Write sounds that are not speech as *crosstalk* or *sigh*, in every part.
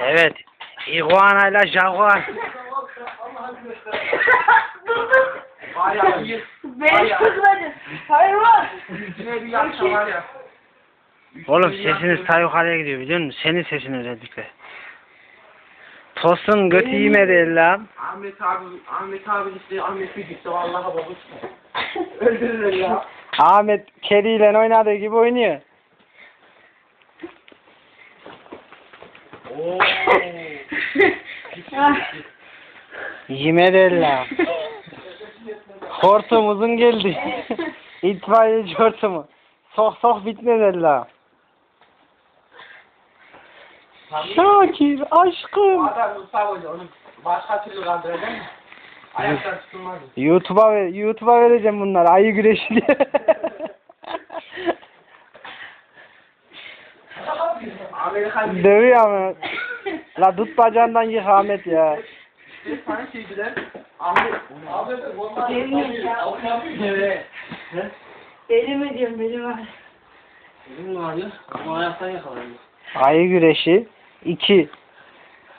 Evet. Iguana ile jaguar. Bayağı. Beni. Hayvan. Bir yapsa var ya. Oğlum sesiniz ta yukarıya gidiyor biliyor musun? Senin sesin özellikle. Tosun götü yemedi lan. Ahmet abi, Ahmet abi gitti, Ahmet bir gitti. Vallahi baba işte. Öldürürler ya. Ahmet kediyle oynadığı gibi oynuyor. Lan. *laughs* Hortumuzun geldi. *laughs* İtfaiyeci hortumu. Sok sok bitmedi lan. Şakir aşkım. Adam. Başka türlü mı? Tutulmaz. YouTube'a YouTube'a vereceğim bunları. Ayı güreşi diye. *laughs* Dövüyor ama. La tut bacağından yık Ahmet ya. bir tane şey bilen. Ahmet. Ahmet. Yemin ya. Evet. Deli mi diyorum deli var. Elim ağrıyor. Ama ayaktan yakalanıyor. Ayı güreşi 2.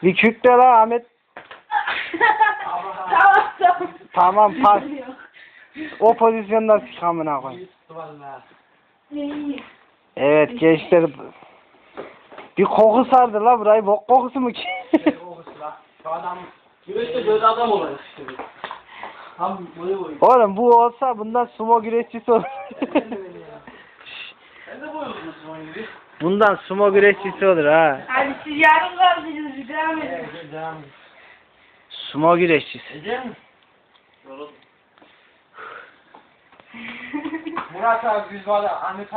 Bir kük de la Ahmet. tamam tamam. Tamam pas. O pozisyonda sık amına koy. Evet gençler. Bir koku sardı la burayı. Bok kokusu mu ki? Kokusu la. Şu adam. Güreşte böyle adam olacak işte. Tam boyu boyu. Oğlum bu olsa bundan sumo güreşçisi olur. Sen de boyuyorsun onun gibi. bundan sumo güreşçisi olur ha. Hadi siz yarın kaldınız bir devam edin. Evet, devam et. Sumo güreşçisi. Misin? Yoruldum. Murat abi biz var ya Ahmet